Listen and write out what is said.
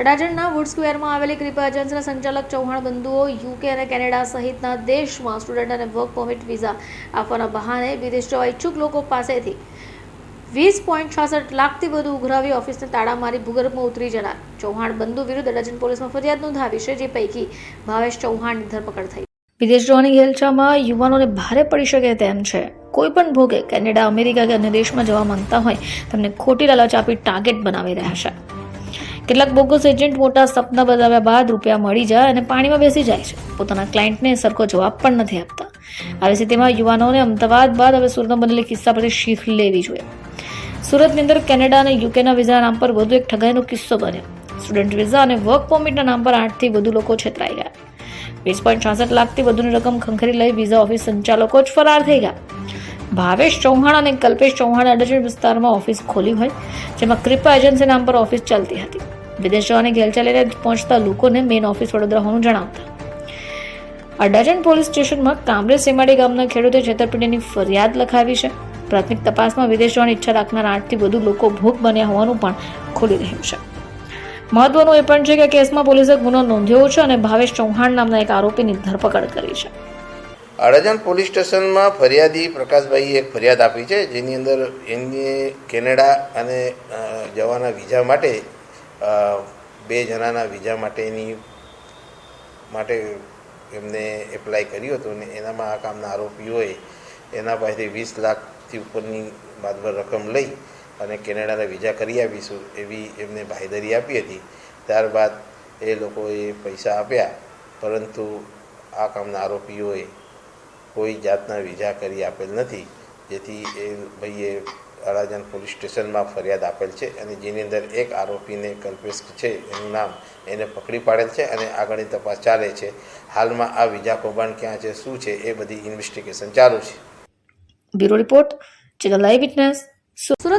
અડાજણના wood સ્ક્વેરમાં આવેલી કૃપા એજન્સીના સંચાલક ચૌહાણ બંધુઓ યુકે અને કેનેડા સહિતના દેશમાં સ્ટુડન્ટ અને વર્ક પરમિટ વિઝા આપવાના બહાને વિદેશ જવા ઇચ્છુક લોકો પાસેથી વીસ પોઈન્ટ છાસઠ લાખથી વધુ ઉઘરાવી ઓફિસને તાળા મારી ભૂગર્ભમાં ઉતરી જનાર. ચૌહાણ બંધુ વિરુદ્ધ અડાજણ પોલીસમાં ફરિયાદ નોંધાવી છે, જે પૈકી ભાવેશ ચૌહાણની ધરપકડ થઈ. વિદેશ જવાની હેલચામાં યુવાનોને ભારે પડી શકે તેમ છે. કોઈ પણ ભોગે કેનેડા અમેરિકા કે અન્ય દેશમાં જવા માંગતા હોય, તેમને ખોટી લાલચ આપી ટાર્ગેટ બનાવી રહ્યા છે. કેટલાક બોગસ એજન્ટ મોટા સપના બતાવ્યા બાદ રૂપિયા મળી જાય અને પાણીમાં બેસી જાય છે. પોતાના ક્લાયન્ટને સરખો જવાબ પણ નથી આપતા. આવી સ્થિતિમાં યુવાનોને અમદાવાદ બાદ હવે સુરતમાં બનેલી કિસ્સા પરથી શીખ લેવી જોઈએ. સુરતની અંદર કેનેડા અને યુકેના વિઝા નામ પર વધુ એક ઠગાઈનો કિસ્સો બન્યો. સ્ટુડન્ટ વિઝા અને વર્ક પરમિટના નામ પર આઠથી વધુ લોકો છેતરાઈ ગયા. વીસ પોઈન્ટ છાસઠ લાખથી વધુની રકમ ખંખરી લઈ વિઝા ઓફિસ સંચાલકો જ ફરાર થઈ ગયા. ભાવેશ ચૌહાણ અને કલ્પેશ ચૌહાણ અડજણ વિસ્તારમાં ઓફિસ ખોલી હોય, જેમાં કૃપા એજન્સી નામ પર ઓફિસ ચાલતી હતી. વિદેશ જવાની ઘેલચા લઈને પહોંચતા લોકોને મેઇન ઓફિસ વડોદરા હોવાનું જણાવતા. અડાજણ પોલીસ સ્ટેશનમાં કામરે સીમાડી ગામના ખેડૂતે છેતરપિંડીની ફરિયાદ લખાવી છે. પ્રાથમિક તપાસમાં વિદેશ જવાની ઈચ્છા રાખનાર આઠથી વધુ લોકો ભોગ બન્યા હોવાનું પણ ખુલી રહ્યું છે. મહત્વનું એ પણ છે કે કેસમાં પોલીસે ગુનો નોંધ્યો છે અને ભાવેશ ચૌહાણ નામના એક આરોપીની ધરપકડ કરી છે. અડાજણ પોલીસ સ્ટેશનમાં ફરિયાદી પ્રકાશભાઈએ એક ફરિયાદ આપી છે, જેની અંદર એમને કેનેડા અને જવાના વિઝા માટે બે જણાના વિઝા માટેની, માટે એમને એપ્લાય કર્યું હતું અને એનામાં આ કામના આરોપીઓએ એના પાસેથી વીસ લાખથી ઉપરની માતબર રકમ લઈ અને કેનેડાના વિઝા કરી આપીશું એવી એમને ભાઈદરી આપી હતી. ત્યારબાદ એ લોકોએ પૈસા આપ્યા, પરંતુ આ કામના આરોપીઓએ કોઈ જાતના વિઝા કરી આપેલ નથી. જેથી એ ભાઈએ અડાજણ પોલીસ સ્ટેશનમાં ફરિયાદ આપેલ છે અને જેની અંદર એક આરોપીને કલ્પેશ છે, એનું નામ એને પકડી પાડેલ છે અને આગળની તપાસ ચાલે છે. હાલમાં આ વિઝા કૌભાંડ ક્યાં છે, શું છે, એ બધી ઇન્વેસ્ટિગેશન ચાલુ છે. Bureau report, channel live witness, Surat.